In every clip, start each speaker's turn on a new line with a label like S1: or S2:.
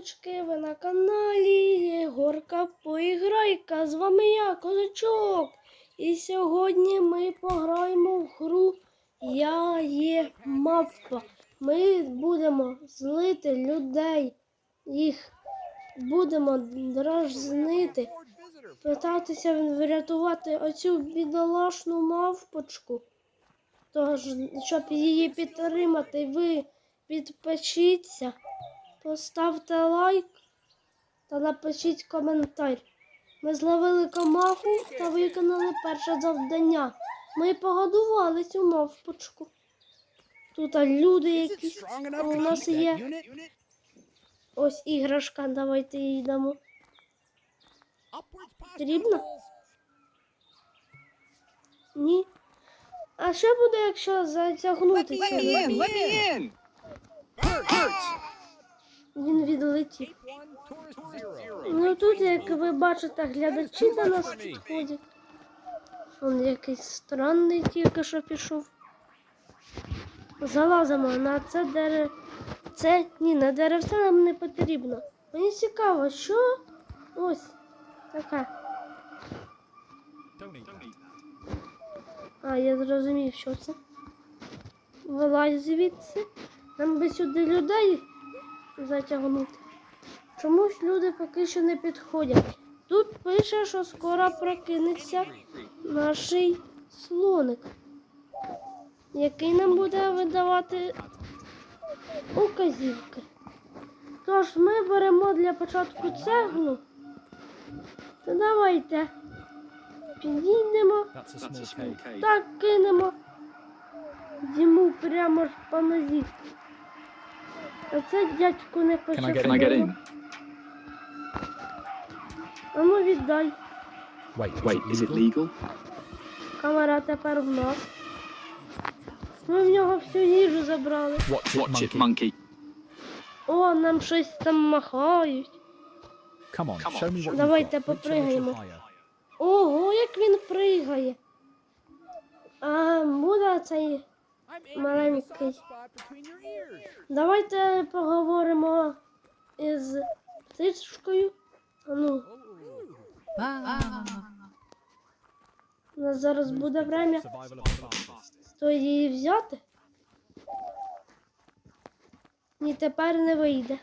S1: Привіточки, ви на каналі Єгорка Поіграйка. З вами я, Козачок. І сьогодні ми пограємо в гру Я є мавпа. Ми будемо злити людей, їх будемо дражнити, питатися врятувати оцю бідолашну мавпочку. Тож, щоб її підтримати, ви підпишіться, поставте лайк та напишіть коментар. Ми зловили комаху та виконали перше завдання. Ми погодували цю мавпочку. Тут люди якісь у нас є. Ось іграшка, давайте їй дамо. Потрібно? Ні. А що буде, якщо затягнути Він відлетів. Ну тут, як ви бачите, глядачі до нас підходять. Он якийсь странний тільки що пішов. Залазимо на це дерево. Це ні, на деревце нам не потрібно. Мені цікаво, що ось таке. А, я зрозумів, що це. Вилазь звідси. Нам би сюди людей затягнути. Чомусь люди поки що не підходять. Тут пише, що скоро прокинеться наш слоник, який нам буде видавати указівки. Тож ми беремо для початку цеглу. То давайте підійдемо. Так кинемо йому прямо ж по нозі. А це дядьку не
S2: I get
S1: пощастило.
S3: Can I get in?
S1: А ну віддай.
S2: Wait,
S3: Wait, is it legal?
S1: Камера тепер в нас. Ми в нього всю їжу забрали.
S2: Watch it,
S3: Watch it,
S2: monkey.
S3: monkey.
S1: О, нам щось там махають.
S2: Come on,
S3: Come on,
S2: show me what
S1: Давайте
S2: you've got. Reach a little
S1: попригаємо.
S2: higher.
S1: Ого, як він пригає. А буде цей маленький. Давайте поговоримо із птичкою. Ну, у нас зараз буде время, то її взяти. Ні, тепер не вийде.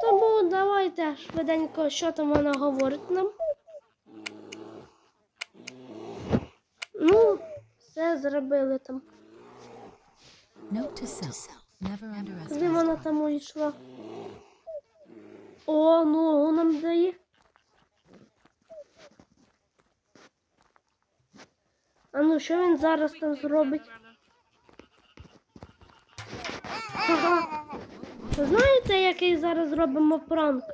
S1: Тому давайте швиденько, що там вона говорить нам. Ну, все зробили там. Куди вона там увійшла? О, ногу нам дає. А ну, що він зараз там зробить? Ага. Знаєте, який зараз зробимо пранк?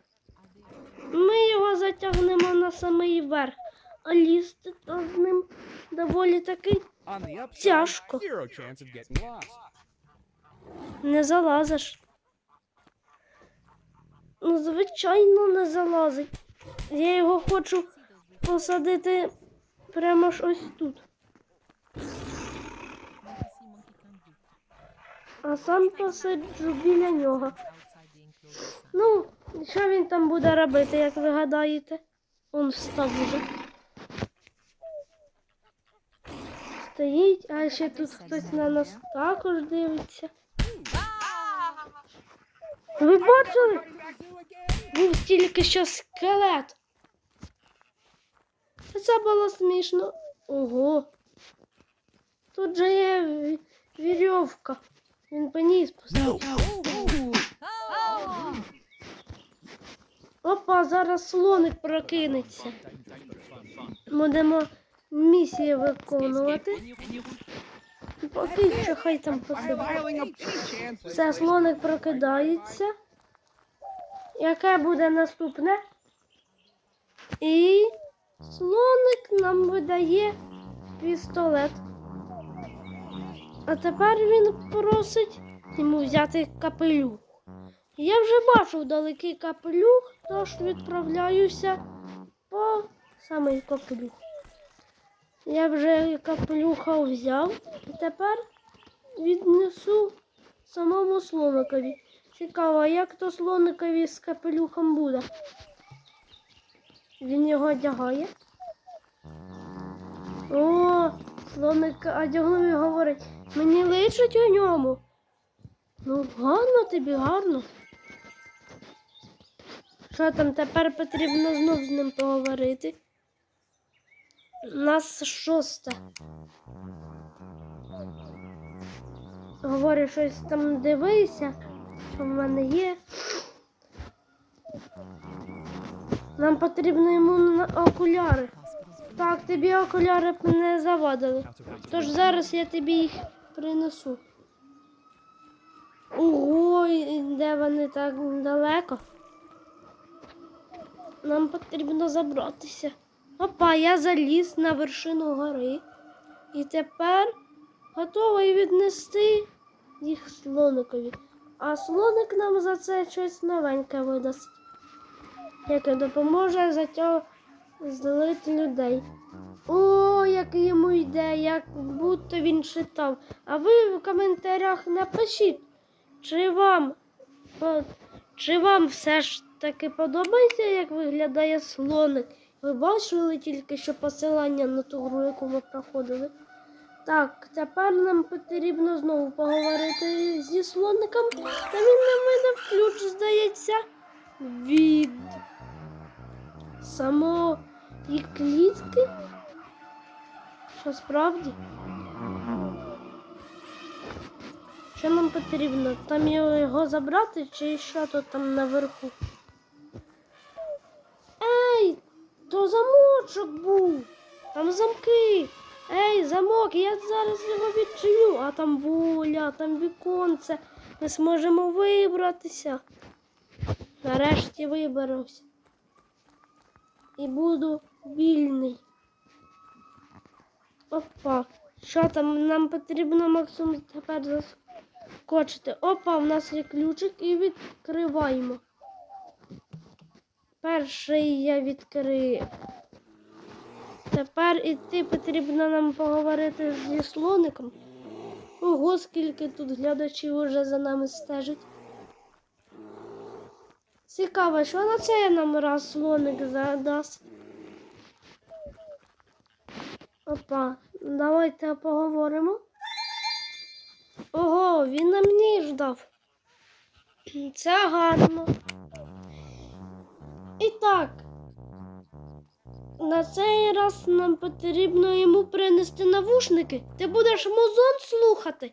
S1: Ми його затягнемо на самий верх, а лізти з ним доволі таки Тяжко. Не залазиш. Ну, звичайно, не залазить. Я його хочу посадити прямо ж ось тут. А сам посаджу біля нього. Ну, що він там буде робити, як ви гадаєте? Он встав уже. Стоїть, а ще тут хтось на нас також дивиться. Ви бачили? Був тільки що скелет. Це було смішно. Ого. Тут же є вірьовка. Він по ній. Опа, зараз слоник прокинеться. Будемо місії виконувати. Поки що хай там посидить. Все, слоник прокидається. Яке буде наступне? І слоник нам видає пістолет. А тепер він просить йому взяти капелюх. Я вже бачив далекий капелюх, тож відправляюся по самий капелюх. Я вже капелюха взяв і тепер віднесу самому слоникові. Цікаво, як то слоникові з капелюхом буде? Він його одягає. О, слоник одягнув і говорить, мені личить у ньому. Ну, гарно тобі, гарно. Що там тепер потрібно знов з ним поговорити? Нас шосте. Говорю, щось там дивися, що в мене є. Нам потрібно йому окуляри. Так, тобі окуляри б не завадили. Тож зараз я тобі їх принесу. Ого, де вони так далеко? Нам потрібно забратися. Опа, я заліз на вершину гори. І тепер готовий віднести їх слоникові. А слоник нам за це щось новеньке видасть, яке допоможе за цього злити людей. О, як йому йде, як будто він читав. А ви в коментарях напишіть, чи вам, чи вам все ж таки подобається, як виглядає слоник. Ви бачили тільки що посилання на ту гру, яку ми проходили. Так, тепер нам потрібно знову поговорити зі слоником. Та він нам видав ключ, здається, від самої клітки. Що справді? Що нам потрібно? Там його забрати чи що тут там наверху? Замочок був. Там замки. Ей, замок, я зараз його відчиню, а там воля, там віконце. Ми зможемо вибратися. Нарешті виберусь. І буду вільний. Опа. Що там? Нам потрібно максимум тепер заскочити. Опа, в нас є ключик і відкриваємо. Перший я відкрив. Тепер іти потрібно нам поговорити зі слоником. Ого, скільки тут глядачів уже за нами стежить. Цікаво, що на це нам раз слоник задасть. Опа, давайте поговоримо. Ого, він на мені ждав. Це гарно. І так. На цей раз нам потрібно йому принести навушники. Ти будеш музон слухати.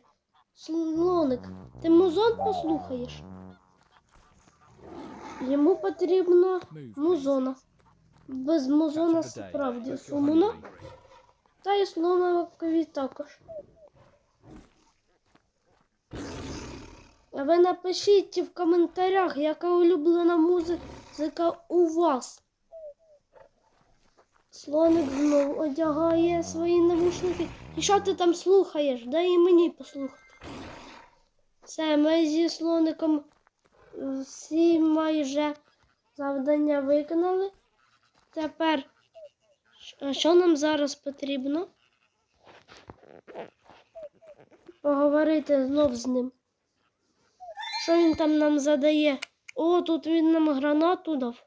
S1: Слоник, ти музон послухаєш. Йому потрібно музона. Без музона справді сумно. Та й слоновикові також. А ви напишіть в коментарях, яка улюблена музика у вас. Слоник знову одягає свої навушники. І що ти там слухаєш? Дай і мені послухати. Все, ми зі слоником всі майже завдання виконали. Тепер а що нам зараз потрібно? Поговорити знов з ним. Що він там нам задає? О, тут він нам гранату дав.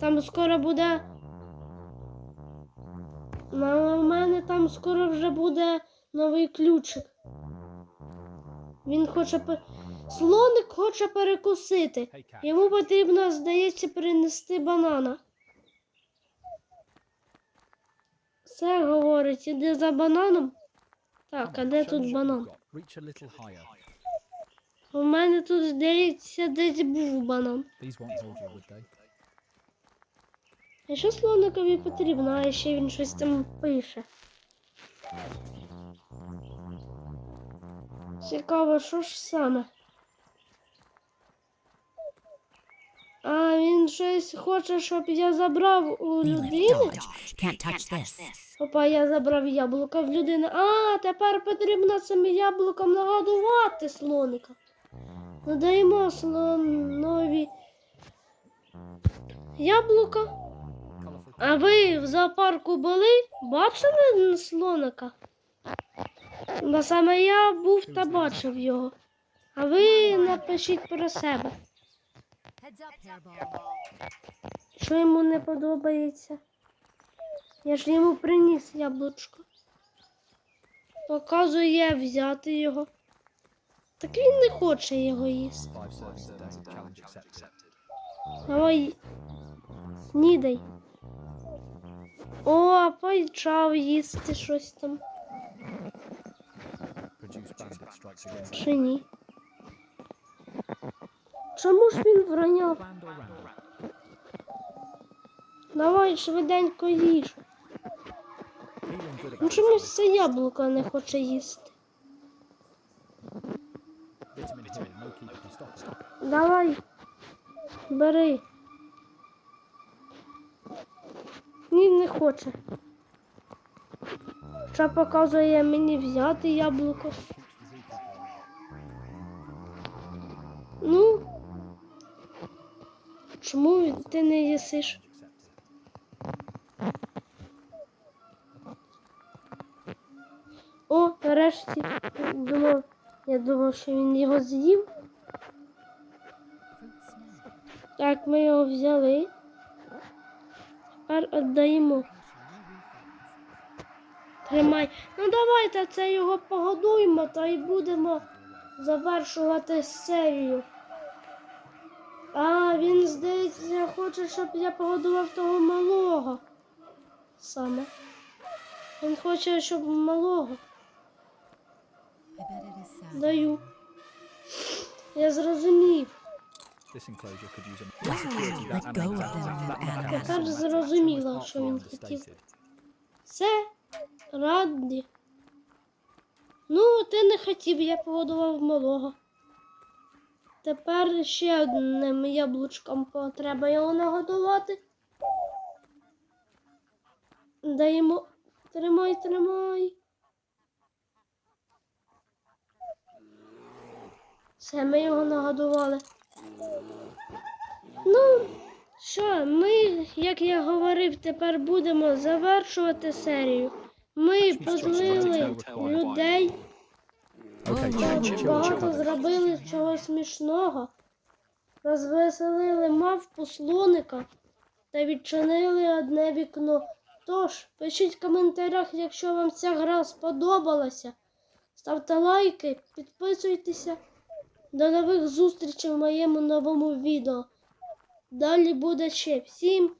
S1: Там скоро буде. На у мене там скоро вже буде новий ключик. Він хоче пе- Слоник хоче перекусити. Йому потрібно, здається, принести банана. Все говорить, іди за бананом. Так, а де тут банан?
S2: got. Reach a little higher.
S1: У мене тут, здається, десь був банан. А що слоникові потрібно, а ще він щось там пише. Цікаво, що ж саме? А він щось хоче, щоб я забрав у людини. Опа, я забрав яблука в людини. А, тепер потрібно цим яблуком нагодувати слоника. Надаємо слонові яблука. А ви в зоопарку були? Бачили слоника? Бо саме я був та бачив його. А ви напишіть про себе, що йому не подобається. Я ж йому приніс яблучко. Показує взяти його. Так він не хоче його їсти. Давай снідай. О, почав їсти щось там. Чи ні? Чому ж він
S2: random?
S1: Давай швиденько їж. Ну чомусь це яблуко не хоче їсти. Давай. Бери. Ні, не хоче. Що показує мені взяти яблуко. Ну. Чому ти не їсиш? О, нарешті. Думав, я думав, що він його з'їв. Так, ми його взяли. Тепер віддаємо. Тримай. Ну давайте це його погодуємо та й будемо завершувати серію. А, він, здається, хоче, щоб я погодував того малого. Саме. Він хоче, щоб малого. Даю. Я зрозумів.
S2: This enclosure could use a security that
S4: go
S2: animal.
S1: Тепер
S2: animal
S1: що він хотів. Все, раді. Ну, ти не хотів, я погодував малого. Тепер ще одним яблучком треба його нагодувати. Даємо. Тримай, тримай. Все, ми його нагодували. Ну, що, ми, як я говорив, тепер будемо завершувати серію. Ми позлили людей, багато зробили чогось смішного, розвеселили мавпу слоника та відчинили одне вікно. Тож, пишіть в коментарях, якщо вам ця гра сподобалася. Ставте лайки, підписуйтеся. До нових зустрічей в моєму новому відео. Далі буде ще. Всім